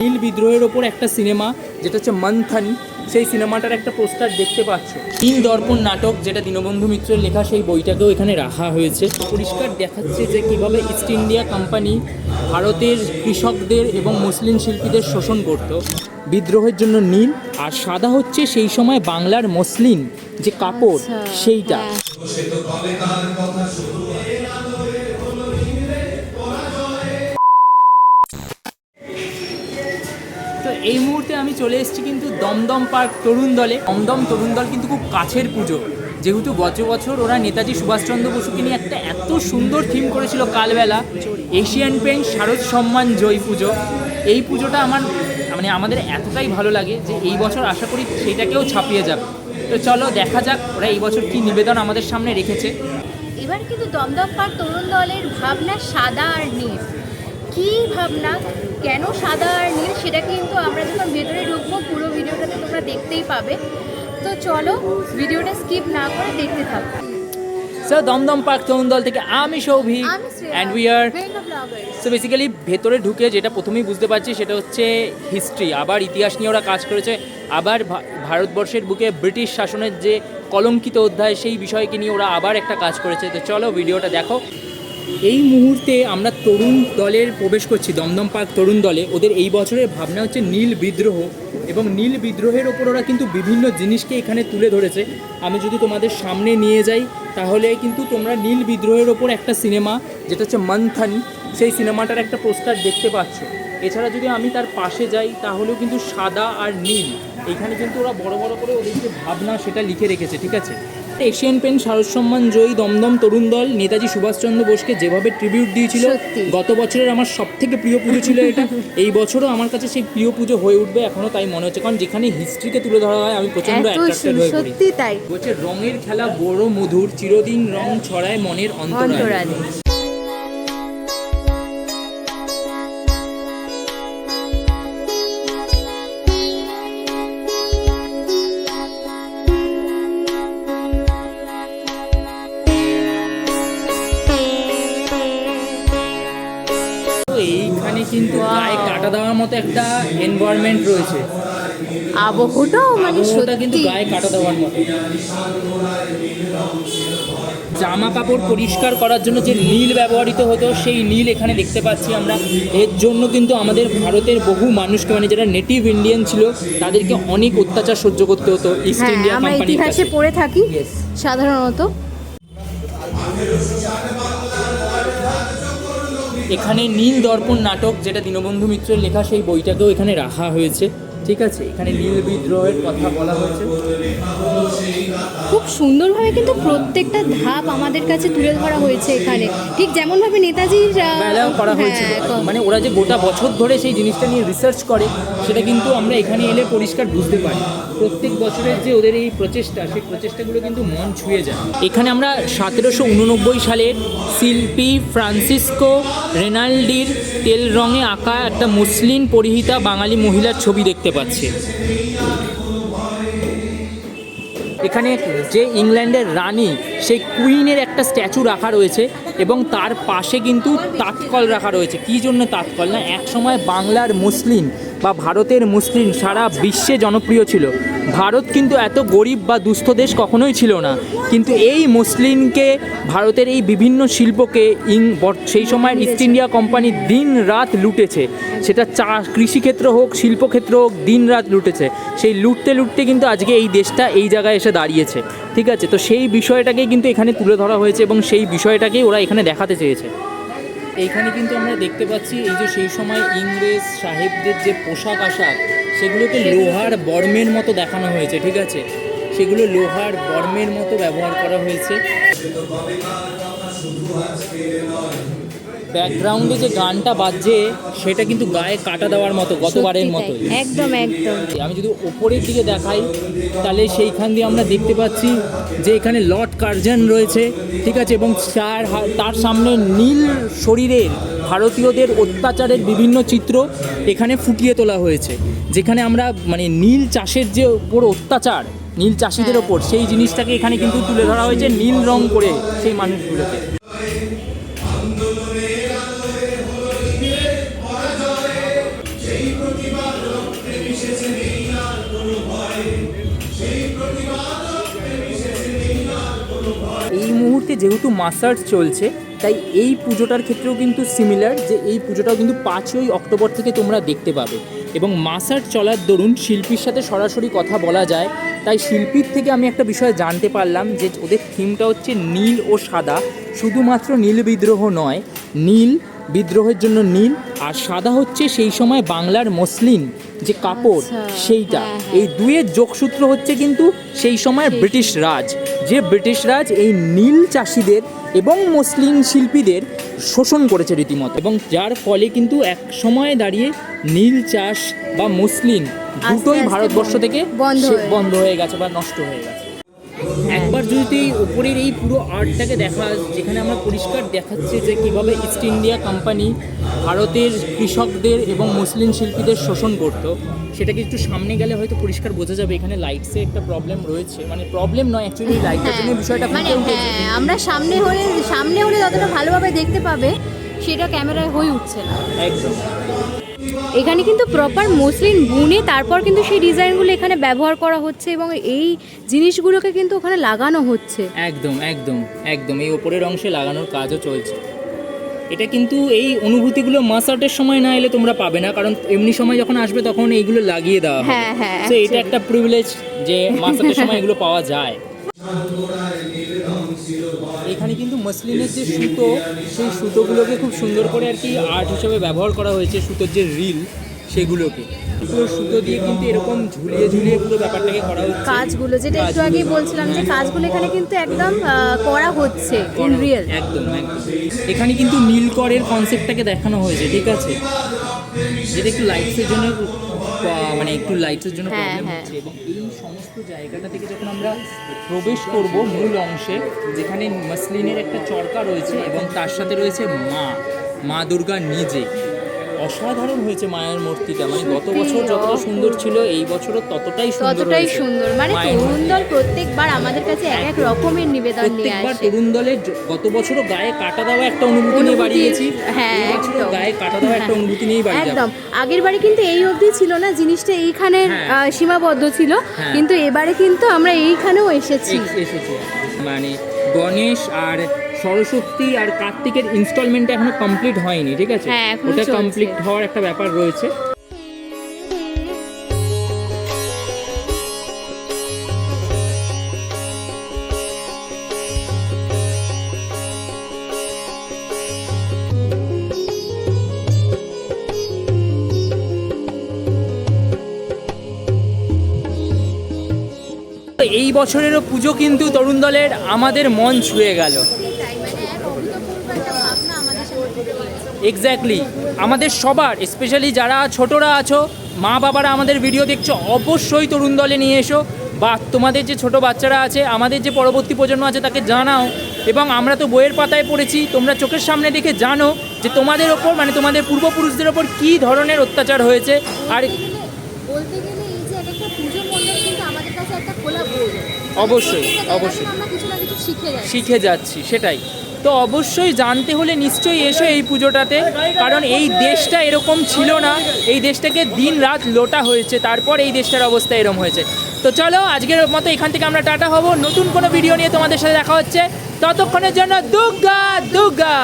নীল বিদ্রোহের ওপর একটা সিনেমা যেটা হচ্ছে মন্থন সেই সিনেমাটার একটা পোস্টার দেখতে পাচ্ছ। নীল দর্পণ নাটক যেটা দীনবন্ধু মিত্রের লেখা সেই বইটাকেও এখানে রাখা হয়েছে। পরিষ্কার দেখাচ্ছে যে কীভাবে ইস্ট ইন্ডিয়া কোম্পানি ভারতের কৃষকদের এবং মুসলিম শিল্পীদের শোষণ করত। বিদ্রোহের জন্য নীল আর সাদা হচ্ছে সেই সময় বাংলার মসলিন যে কাপড় আচ্ছা, সেইটা। এই মুহূর্তে আমি চলে এসেছি কিন্তু দমদম পার্ক তরুণ দলে। দমদম তরুণ দল কিন্তু খুব কাছের পুজো। যেহেতু বছর বছর ওরা নেতাজি সুভাষচন্দ্র বসুকে নিয়ে একটা এত সুন্দর থিম করেছিল কালবেলা এশিয়ান পেন্ট শারদ সম্মান জয় পুজো। এই পুজোটা আমার মানে আমাদের এতটাই ভালো লাগে যে এই বছর আশা করি সেইটাকেও ছাপিয়ে যাবে। তো চলো দেখা যাক ওরা এই বছর কি নিবেদন আমাদের সামনে রেখেছে। এবার কিন্তু দমদম পার্ক তরুণ দলের ভাবনা সাদা আর নীল। কি ভাবনা? কেন সাদা আর নীল সেটা কিন্তু আমরা যখন ভেতরে ঢুকবো পুরো ভিডিওটাতে তোমরা দেখতেই পাবে। তো চলো ভিডিওটা স্কিপ না করে দেখতে থাকো। সো দমদম পার্ক তরুণ দল থেকে আমি Souvik and we are so basically ভেতরে ঢুকে যেটা প্রথমেই বুঝতে পারছি সেটা হচ্ছে হিস্ট্রি আবার ইতিহাস নিয়ে ওরা কাজ করেছে আবার ভারতবর্ষের বুকে ব্রিটিশ শাসনের যে কলঙ্কিত অধ্যায় সেই বিষয়কে নিয়ে ওরা আবার একটা কাজ করেছে। তো চলো ভিডিওটা দেখো। এই মুহূর্তে আমরা তরুণ দলের প্রবেশ করছি, দমদম পার্ক তরুণ দলে। ওদের এই বছরের ভাবনা হচ্ছে নীল বিদ্রোহ এবং নীল বিদ্রোহের ওপর ওরা কিন্তু বিভিন্ন জিনিসকে এখানে তুলে ধরেছে। আমি যদি তোমাদের সামনে নিয়ে যাই, তাহলে কিন্তু তোমরা নীল বিদ্রোহের ওপর একটা সিনেমা, যেটা হচ্ছে মন্থন, সেই সিনেমাটার একটা পোস্টার দেখতে পাচ্ছ। এছাড়া যদি আমি তার পাশে যাই, তাহলেও কিন্তু সাদা আর নীল। এখানে কিন্তু ওরা বড় বড় করে ওদের যে ভাবনা, সেটা লিখে রেখেছে, ঠিক আছে? এশিয়ান পেন শারদ সম্মান জয়ী দমদম তরুণ দল নেতাজি সুভাষচন্দ্র বোসকে যেভাবে ট্রিবিউট দিয়েছিল গত বছরের আমার সব থেকে প্রিয় পুজো ছিল এটা। এই বছরও আমার কাছে সেই প্রিয় পুজো হয়ে উঠবে এখনও তাই মনে হচ্ছে। কারণ যেখানে হিস্ট্রিকে তুলে ধরা হয় আমি প্রচণ্ড এত অ্যাট্রাক্টেড হয়ে পড়ি। তাই। বলছে রঙের খেলা বড় মধুর চিরদিন রং ছড়ায় মনের অন্তরায়। একটা এনভায়রনমেন্ট রয়েছে। আবহটাও মানে কিন্তু গায়ে কাটা দেওয়ার মতো। জামা কাপড় পরিষ্কার করার জন্য যে নীল ব্যবহৃত হতো সেই নীল এখানে দেখতে পাচ্ছি আমরা। এর জন্য কিন্তু আমাদের ভারতের বহু মানুষকে মানে যারা নেটিভ ইন্ডিয়ান ছিল তাদেরকে অনেক অত্যাচার সহ্য করতে হতো ইস্ট ইন্ডিয়া আমরা কোম্পানির ইতিহাসে পড়ে থাকি সাধারণত। এখানে নীল দর্পণ নাটক যেটা দীনবন্ধু মিত্রের লেখা সেই বইটাকেও এখানে রাখা হয়েছে। ঠিক আছে এখানে নীল বিদ্রোহের কথা বলা হয়েছে। খুব সুন্দরভাবে কিন্তু প্রত্যেকটা ধাপ আমাদের কাছে তুলে ধরা হয়েছে এখানে। ঠিক যেমনভাবে নেতাজির করা হ্যাঁ, ক- মানে ওরা যে গোটা বছর ধরে সেই জিনিসটা নিয়ে রিসার্চ করে সেটা কিন্তু আমরা এখানে এলে পরিষ্কার বুঝতে পারি। প্রত্যেক বছরের যে ওদের এই প্রচেষ্টা সেই প্রচেষ্টাগুলো কিন্তু মন ছুঁয়ে যায়। এখানে আমরা সতেরোশো উননব্বই সালের শিল্পী ফ্রান্সিসকো রেনাল্ডির তেল রঙে আঁকা একটা মুসলিম পরিহিতা বাঙালি মহিলার ছবি দেখতে পাচ্ছি। এখানে যে ইংল্যান্ডের রানী, সেই কুইনের একটা স্ট্যাচু রাখা রয়েছে এবং তার পাশে কিন্তু তাৎকল রাখা রয়েছে। কী জন্য তাৎকল না? একসময় বাংলার মুসলিম বা ভারতের মুসলিম সারা বিশ্বে জনপ্রিয় ছিল। ভারত কিন্তু এত গরিব বা দুস্থ দেশ কখনোই ছিল না। কিন্তু এই মুসলিমকে ভারতের এই বিভিন্ন শিল্পকে ইং সেই সময়ের ইস্ট ইন্ডিয়া কোম্পানি দিন রাত লুটেছে। সেটা চা কৃষিক্ষেত্র হোক, শিল্পক্ষেত্র হোক, দিন রাত লুটেছে। সেই লুটতে লুটতে কিন্তু আজকে এই দেশটা এই জায়গায় এসে দাঁড়িয়েছে। ঠিক আছে? তো সেই বিষয়টাকেই কিন্তু এখানে তুলে ধরা হয়েছে এবং সেই বিষয়টাকেই ওরা এখানে দেখাতে চেয়েছে। এইখানে কিন্তু আমরা দেখতে পাচ্ছি এই যে সেই সময় ইংরেজ সাহেবদের যে পোশাক আশাক, সেগুলোকে লোহার বর্মের মতো দেখানো হয়েছে, ঠিক আছে? সেগুলো লোহার বর্মের মতো ব্যবহার করা হয়েছে। ব্যাকগ্রাউন্ডে যে গানটা বাজছে সেটা কিন্তু গায়ে কাটা দেওয়ার মতো গতবারের মতো একদম একদম। আমি যদি ওপরের দিকে দেখাই তাহলে সেইখান দিয়ে আমরা দেখতে পাচ্ছি যে এখানে লর্ড কার্জন রয়েছে ঠিক আছে এবং তার তার সামনে নীল শরীরের ভারতীয়দের অত্যাচারের বিভিন্ন চিত্র এখানে ফুটিয়ে তোলা হয়েছে। যেখানে আমরা মানে নীল চাষের যে ওপর অত্যাচার নীল চাষিদের হ্যাঁ। ওপর সেই জিনিসটাকে এখানে কিন্তু তুলে ধরা হয়েছে নীল রং করে সেই মানুষগুলোকে। এই মুহূর্তে যেহেতু মাসার্স চলছে, তাই এই পুজোটার ক্ষেত্রেও কিন্তু সিমিলার যে এই পুজোটাও কিন্তু পাঁচই অক্টোবর থেকে তোমরা দেখতে পাবে। এবং মাসার্চ চলার দরুন শিল্পীর সাথে সরাসরি কথা বলা যায়। তাই শিল্পীর থেকে আমি একটা বিষয় জানতে পারলাম যে ওদের থিমটা হচ্ছে নীল ও সাদা। শুধুমাত্র নীল বিদ্রোহ নয়, নীল বিদ্রোহের জন্য নীল আর সাদা হচ্ছে সেই সময় বাংলার মসলিন। যে কাপড় আচ্ছা, সেইটা। হ্যাঁ, হ্যাঁ। এই দুয়ের যোগসূত্র হচ্ছে কিন্তু সেই সময়ের ব্রিটিশ রাজ। যে ব্রিটিশ রাজ এই নীল চাষিদের এবং মুসলিম শিল্পীদের শোষণ করেছে রীতিমতো। এবং যার ফলে কিন্তু এক সময় দাঁড়িয়ে নীল চাষ বা মুসলিম দুটোই ভারতবর্ষ থেকে বন্ধ হয়ে গেছে বা নষ্ট হয়ে গেছে। একবার যদি তুই উপরের এই পুরো আর্টটাকে দেখা যেখানে আমরা পরিষ্কার দেখাচ্ছে যে কীভাবে ইস্ট ইন্ডিয়া কোম্পানি ভারতের কৃষকদের এবং মুসলিম শিল্পীদের শোষণ করত সেটাকে একটু সামনে গেলে হয়তো পরিষ্কার বোঝা যাবে। এখানে লাইটসে একটা প্রবলেম রয়েছে। মানে প্রবলেম নয় অ্যাকচুয়ালি লাইটটার জন্য বিষয়টা মানে আমরা সামনে হলে সামনে হলে যতটা ভালোভাবে দেখতে পাবে সেটা ক্যামেরায় হয়ে উঠছে না। একদম। এখানে কিন্তু প্রপার মসলিন বুনে তারপর কিন্তু সেই ডিজাইনগুলো এখানে ব্যবহার করা হচ্ছে এবং এই জিনিসগুলোকে কিন্তু ওখানে লাগানো হচ্ছে। একদম একদম একদম। এই ওপরের অংশে লাগানোর কাজও চলছে। এটা কিন্তু এই অনুভূতিগুলো মাস আউটের সময় না এলে তোমরা পাবে না কারণ এমনি সময় যখন আসবে তখন এইগুলো লাগিয়ে দেওয়া হবে। হ্যাঁ, হ্যাঁ, তো এটা একটা প্রিভিলেজ যে মাস আউটের সময় এগুলো পাওয়া যায়। মসলিনের যে সুতো সেই সুতোগুলোকে খুব সুন্দর করে আর কি আর্ট হিসেবে ব্যবহার করা হয়েছে সুতোর যে রিল সেগুলোকে। পুরো সুতো দিয়ে কিন্তু এরকম ঝুলিয়ে ঝুলিয়ে পুরো ব্যাপারটাকে করা হচ্ছে। কাজগুলো যেটা একটু। আগেই বলছিলাম যে কাজগুলো এখানে কিন্তু একদম করা হচ্ছে ইন রিয়েল একদম একদম। এখানে কিন্তু নীলকরের কনসেপ্টটাকে দেখানো হয়েছে ঠিক আছে? যেটা একটু লাইটসের জন্য মানে একটু লাইটের জন্য হ্যাঁ, প্রবলেম হ্যাঁ। হচ্ছে এবং এই সমস্ত জায়গাটা থেকে যখন আমরা প্রবেশ করব মূল অংশে যেখানে মসলিনের একটা চরকা রয়েছে এবং তার সাথে রয়েছে মা মা দুর্গা নিজে অসাধারণ হয়েছে মায়ের মূর্তিটা। মানে গত বছর যতটা সুন্দর ছিল এই বছরও ততটাই সুন্দর ততটাই সুন্দর। মানে তরুণ দল প্রত্যেকবার আমাদের কাছে এক এক রকমের নিবেদন নিয়ে প্রত্যেকবার আসে। তরুণ দলের গত বছরও গায়ে কাটা দেওয়া একটা অনুভূতি নিয়ে বাড়ি গেছি হ্যাঁ, একদম। গায়ে কাটা দেওয়া একটা অনুভূতি নিয়েই বাড়ি যাব। একদম। আগের বারে কিন্তু এই অবধি ছিল না জিনিসটা এইখানে হ্যাঁ। সীমাবদ্ধ ছিল। হ্যাঁ। কিন্তু এবারে কিন্তু আমরা এইখানেও এসেছি। এসেছি। মানে গণেশ আর সরস্বতী আর কার্তিকের ইনস্টলমেন্টটা এখনও কমপ্লিট হয়নি ঠিক আছে? হ্যাঁ, ওটা। কমপ্লিট হওয়ার একটা ব্যাপার রয়েছে। এই বছরেরও পুজো কিন্তু তরুণ দলের আমাদের মন ছুঁয়ে গেল। এক্স্যাক্টলি আমাদের সবার স্পেশালি যারা ছোটরা আছো মা বাবারা আমাদের ভিডিও দেখছ অবশ্যই তরুণ দলে নিয়ে এসো। বা তোমাদের যে ছোট বাচ্চারা আছে আমাদের যে পরবর্তী প্রজন্ম আছে তাকে জানাও। এবং আমরা তো বইয়ের পাতায় পড়েছি তোমরা চোখের সামনে দেখে জানো যে তোমাদের ওপর মানে তোমাদের পূর্বপুরুষদের ওপর কী ধরনের অত্যাচার হয়েছে। আর অবশ্যই, অবশ্যই। শিখে যাচ্ছি সেটাই। তো অবশ্যই জানতে হলে নিশ্চয়ই এসো এই পুজোটাতে, কারণ এই দেশটা এরকম ছিল না। এই দেশটাকে দিন রাত লোটা হয়েছে, তারপর এই দেশটার অবস্থা এরকম হয়েছে। তো চলো, আজকের মতো এখান থেকে আমরা টাটা হব। নতুন কোনো ভিডিও নিয়ে তোমাদের সাথে দেখা হচ্ছে। ততক্ষণের জন্য দুর্গা দুর্গা